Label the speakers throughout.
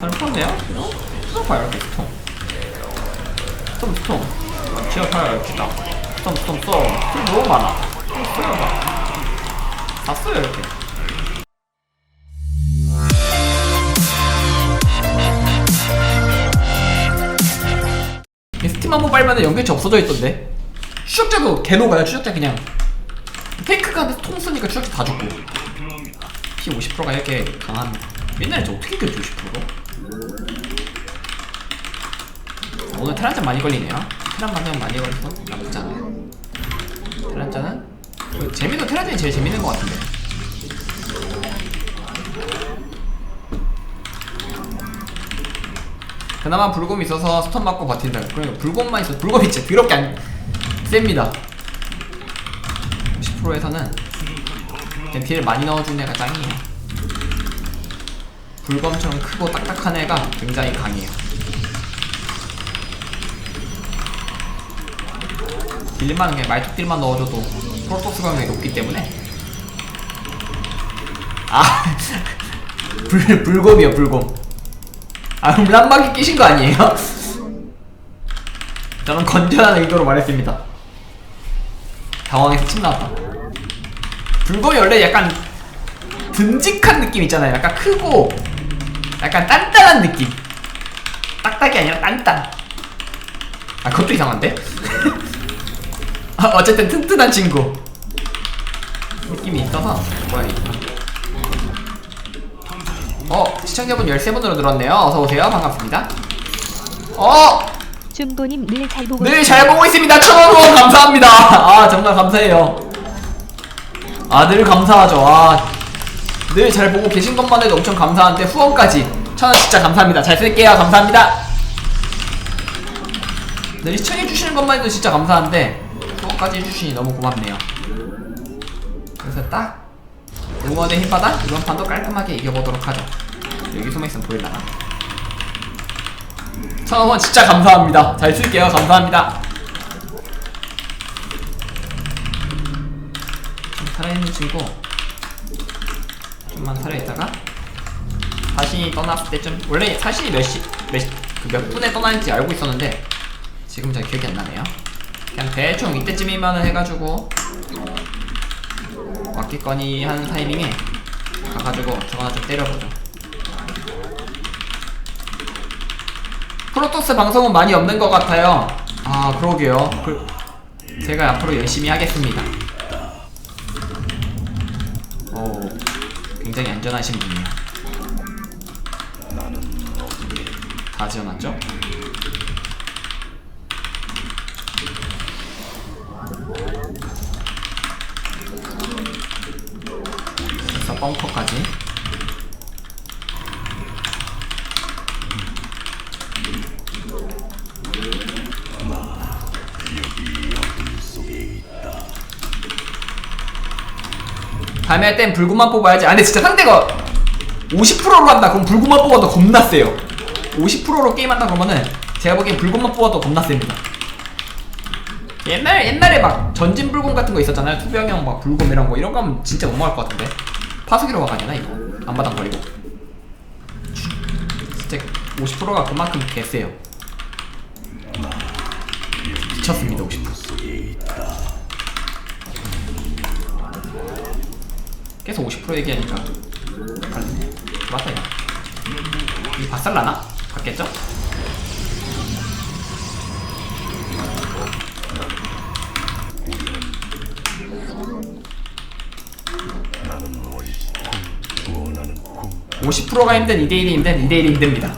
Speaker 1: 잘못네요? 스톰 봐요. 이렇게 스톰. 스톰 스톰. 지하 이렇게 딱 스톰 스톰 스톰. 스톰 너무 많아. 스톰 써요 다. 써요 이렇게. 이 스팀 한 번 빨면은 연결체 없어져 있던데. 추적자도 개노가요. 추적자 그냥. 안에서 통 쓰니까 추적자 다 죽고. 피 50%가 이렇게 강한. 옛날에 저 어떻게 이겼지 50%로? 오늘 테란짠 많이 걸리네요. 테란 만나면 많이 걸려서 나쁘지 않아요. 테란짠은 그 재미도 테란짠이 제일 재밌는 것 같은데. 그나마 불곰이 있어서 스턴 맞고 버틴다. 그러니까 불곰만 있어 불곰이 진짜 더럽게 안 셉니다. 10%에서는 그냥 딜 많이 넣어주는 애가 짱이에요. 불검처럼 크고 딱딱한 애가 굉장히 강해요 딜만 그냥 말뚝 딜만 넣어줘도 프로토스 강력이 높기 때문에. 아 불, 불곰이요 불곰. 아 그럼 람막이 끼신 거 아니에요? 저는 건전한 의도로 말했습니다. 당황해서 침 나왔다. 불곰이 원래 약간 듬직한 느낌 있잖아요. 약간 크고 약간 단단한 느낌. 딱딱이 아니라 단단 아 그것도 이상한데? 아, 어쨌든 튼튼한 친구. 느낌이 있어서 뭐야 이거 어 시청자분 13분으로 늘었네요. 어서오세요. 반갑습니다. 어!
Speaker 2: 준보님 늘 잘 보고
Speaker 1: 늘 잘 보고 있습니다. 천원 후원 감사합니다. 아 정말 감사해요. 아 늘 감사하죠. 아 늘 잘 보고 계신 것만 해도 엄청 감사한데 후원까지 천원 진짜 감사합니다. 잘 쓸게요. 감사합니다. 늘 시청해주시는 것만 해도 진짜 감사한데 까지 해주시니 너무 고맙네요. 그래서 딱 응원의 힘바다 이번 판도 깔끔하게 이겨보도록 하죠. 여기 숨어있으면 보일라나? 천원 진짜 감사합니다. 잘 쓸게요. 감사합니다. 좀 살아있는 친구. 좀만 살아있다가 자신이 떠났을 때쯤 원래 자신이 몇시 몇그 몇 분에 떠나는지 알고 있었는데 지금 잘 기억이 안 나네요 그냥 대충 이때쯤이면은 해가지고 맞겠거니 한 타이밍에 가가지고 저거 하나 좀 때려보죠. 프로토스 방송은 많이 없는 것 같아요. 아 그러게요. 그, 제가 앞으로 열심히 하겠습니다. 오 굉장히 안전하신 분이에요. 다 지어놨죠? 벙커까지. 다음에 할 땐 불구만 뽑아야지. 아 근데 진짜 상대가 50%로 한다. 그럼 불구만 뽑아도 겁나 세요. 50%로 게임한다 그러면은 제가 보기엔 불구만 뽑아도 겁나 셉니다. 옛날, 옛날에 막 전진 불곰 같은 거 있었잖아요. 투병형 막 불곰 이런 거. 이런 거 하면 진짜 못 먹을 것 같은데 파수기로 가가냐나 이거? 안바닥 버리고. 진짜 50%가 그만큼 개세요. 미쳤습니다 50% 계속 50% 얘기하니까 헷갈리네. 맞다 이거. 이 박살나나? 받겠죠? (50%가) 힘든 2대1이 힘든 2대1이 힘듭니다.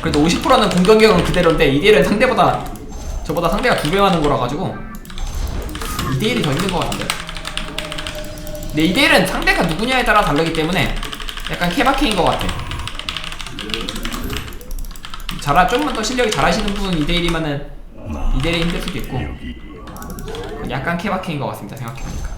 Speaker 1: 그래도 50%는 공격력은 그대로인데 2대1은 상대보다 저보다 상대가 두 배 많은 거라 가지고 2대1이 더 힘든 것 같은데. 근데 2대1은 상대가 누구냐에 따라 다르기 때문에 약간 케바케인 것 같아. 잘하, 좀만 더 실력이 잘하시는 분 2대1이면은 2대1이 힘들 수도 있고 약간 케바케인 것 같습니다 생각해보니까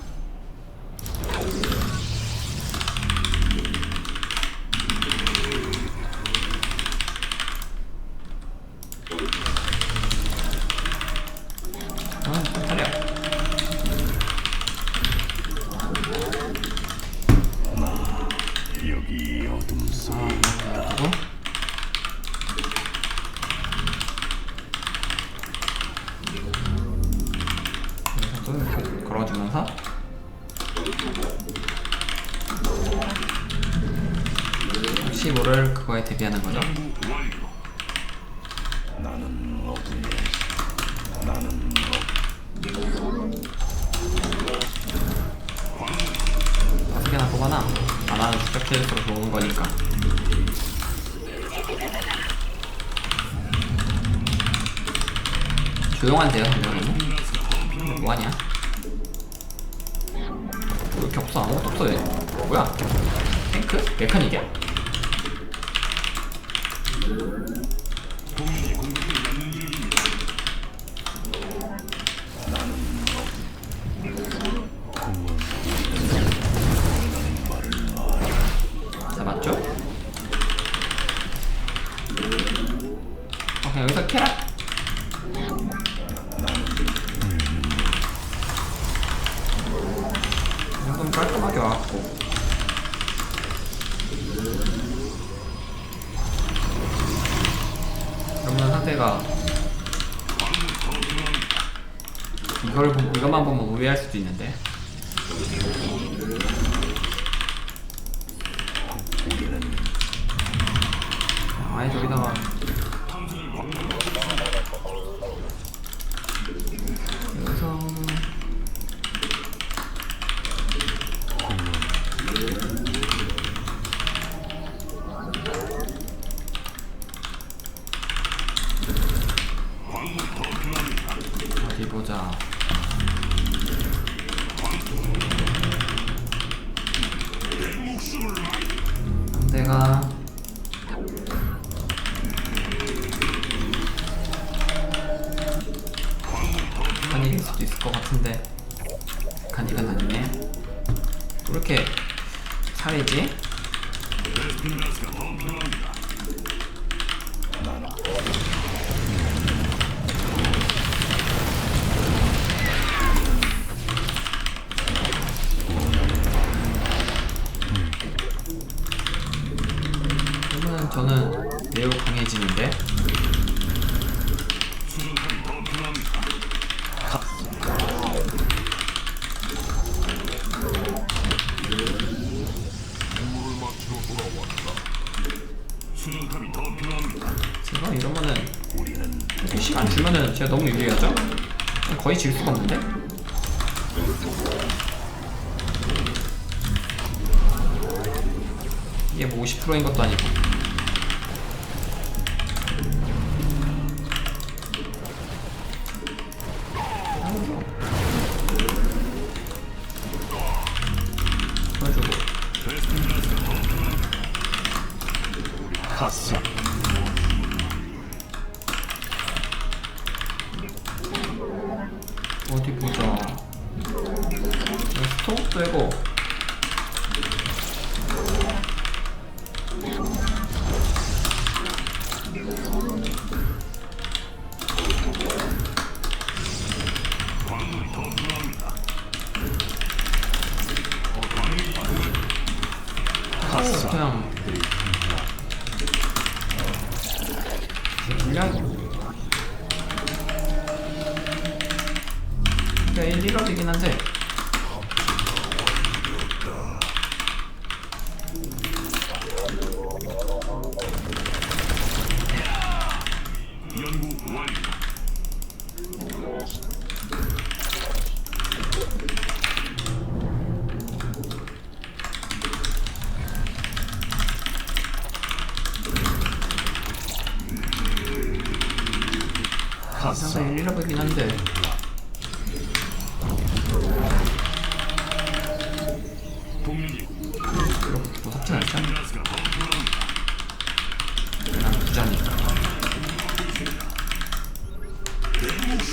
Speaker 1: 걸어주면서 15를 그거에 대비하는 거죠. 나는 어둠이 나는 어. 다섯 개나 뽑아놔. 아, 나는 주작 캐릭터로 좋은 거니까. 조용한데요, 한명은? 뭐하냐? 왜 이렇게 없어? 아무것도 없어, 얘. 뭐야? 탱크? 메카닉이야? 어, 여기서 캐라. 이 정도면 깔끔하게 와갖고. 그러면 상대가 이걸 보- 이것만 보면 우회할 수도 있는데. 수도 있을 것 같은데 간이가 아니네 왜 이렇게 살이지? 제가 너무 유리하죠? 거의 질 수가 없는데? 이게 뭐 50%인 것도 아니고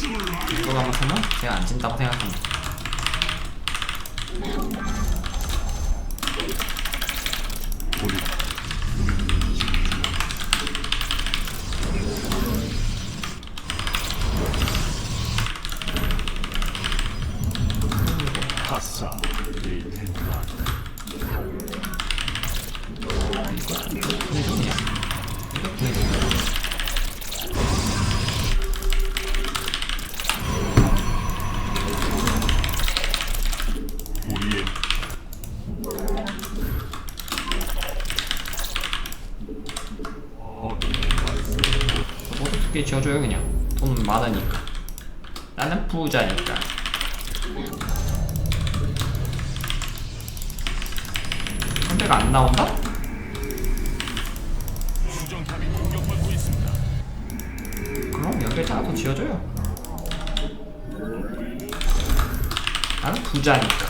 Speaker 1: 이거 사면 제가 안 진다고 생각합니다 지어줘요 그냥. 돈 많으니까. 나는 부자니까. 상대가 안 나온다? 그럼 연결자 하나 더 지어줘요. 나는 부자니까.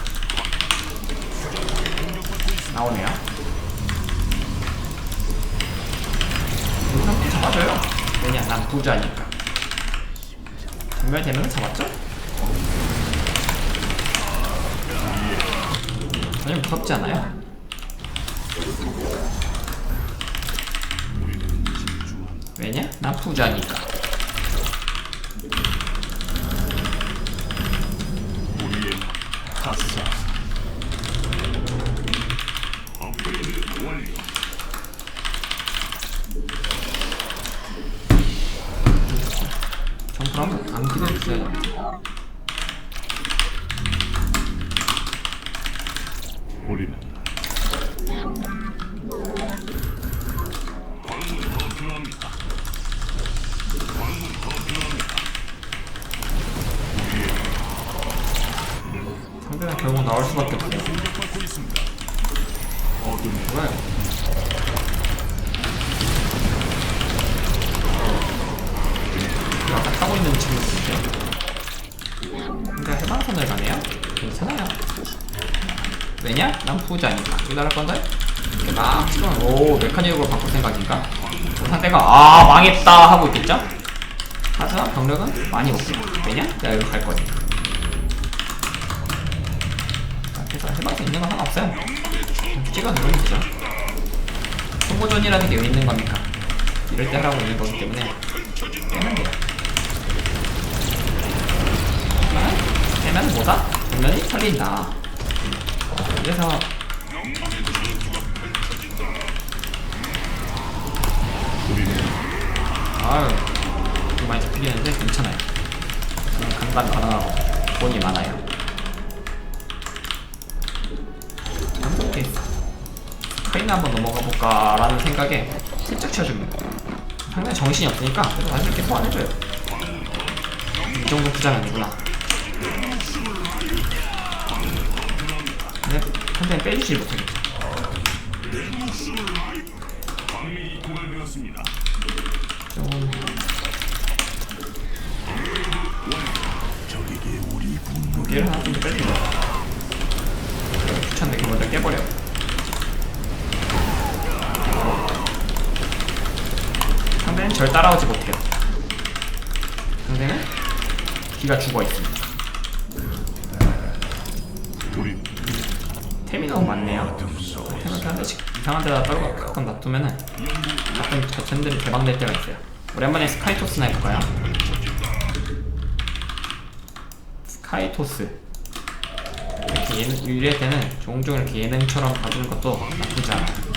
Speaker 1: 나오네요 여기서 또 잡아줘요 왜냐 난 부자니까 전멸되면 잡았죠? 전혀 무섭지 않아요 왜냐? 난 부자니까 상대는 결국 나올 수밖에 없어요.
Speaker 3: 어둠의
Speaker 1: 뭐가요? 아까 타고 있는 친구 있을게요 근데 해방선을 가네요? 괜찮아요 왜냐? 난 이거 나갈 건데? 이렇게 막 치면 오 메카닉으로 바꿀 생각인가? 상대가 아 망했다 하고 있겠죠? 하지만 병력은 많이 못 빼요 왜냐? 내가 이거 갈 거니까 해방선 있는 건 상관없어요. 찍어 누르면 되죠. 소모전이라는 게 왜 있는 겁니까? 이럴 때 하라고 있는 거기 때문에 빼면 돼요. 빼면 뭐다? 분명히 털린다. 그래서 아유 돈 많이 잡히겠는데 괜찮아요. 감당 가능하고 돈이 많아요 카이나 한번 넘어가 볼까 라는 생각에 슬쩍 쳐줍니다. 상당히 정신이 없으니까 그래도 다시 이렇게 소환해줘요. 이 정도 부자는 아니구나. 근데 한대는 빼주지
Speaker 3: 고갈되었습니다.
Speaker 1: 좀 얘를 하나 좀 빼주고 귀찮네 그걸 먼저 깨버려 절 따라오지 못해요. 상대는 기가 죽어 있습니다.
Speaker 3: 우린
Speaker 1: 템이 너무 많네요. 템을 한 대씩 이상한 데다 떨고 가끔 놔두면은 가끔 저 템들이 개방될 때가 있어요. 오랜만에 스카이토스나 해볼까요? 스카이토스. 이렇게 예능, 유리할 때는 종종 이렇게 예능처럼 봐주는 것도 나쁘지 않아요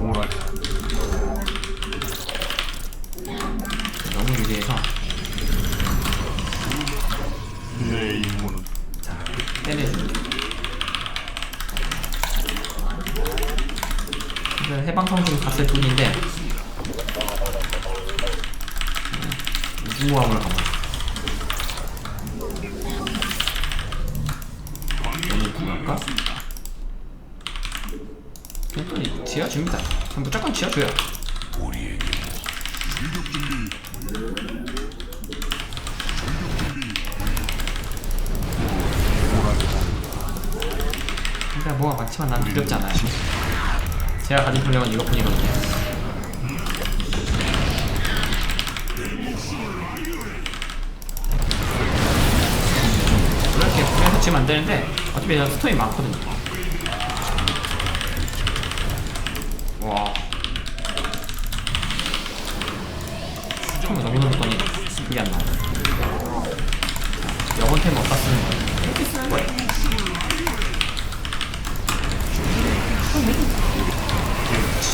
Speaker 3: 오라.
Speaker 1: 너무 유리해서
Speaker 3: 내 임무는
Speaker 1: 때려줄게 이제 해방성중 갔을 뿐인데 음, 우주모함을 가면 너무 불할까? 그냥 또 지어줍니다 그냥 무조건 지어줘요. 근데 뭐가 많지만 난 두렵지 않아요 제가 가진 병력은 이것뿐이거든요. 그렇게 불에 터치면 안 되는데 어차피 저 스톤이 많거든요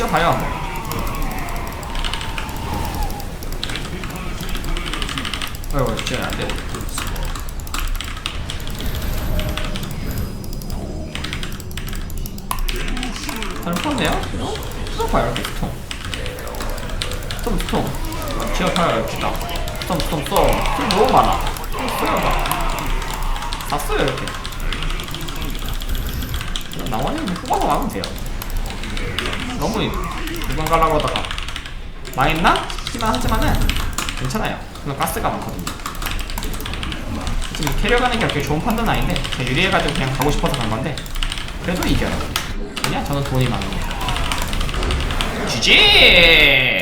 Speaker 1: 치져봐요. 한번 어이구 진짜 안돼. 잘 풀었네요? 스톱 봐요 이렇게 스톱 스톱 스톱 지역하여 이렇게다. 스톱 스톱 스톱 스톱 너무 많아. 다 써요 이렇게. 나머지는 뽑아서 막으면 돼요 너무 일반 가려고 하다가 망했나? 싶기만 하지만은 괜찮아요. 그냥 가스가 많거든요. 지금 캐리어 가는 게 그렇게 좋은 판단은 아닌데 제가 유리해가지고 그냥 가고 싶어서 간 건데 그래도 이겨요. 그냥 저는 돈이 많으니까 GG